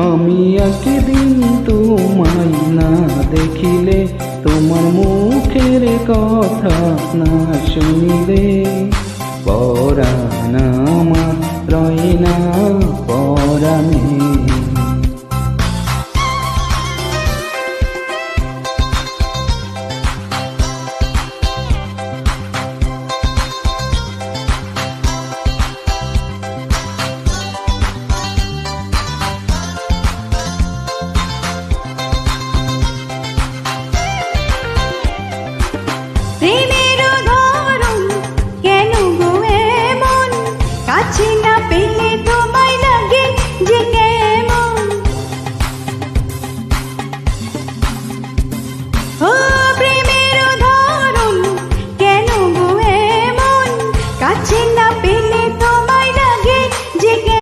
আমি একদিন তোমায় না দেখিলে, তোমার মুখের কথা না শুনিলে। পরাণ আমার রয় না, পরাণে প্রেমের ধরন কেন গো এমন? কাছে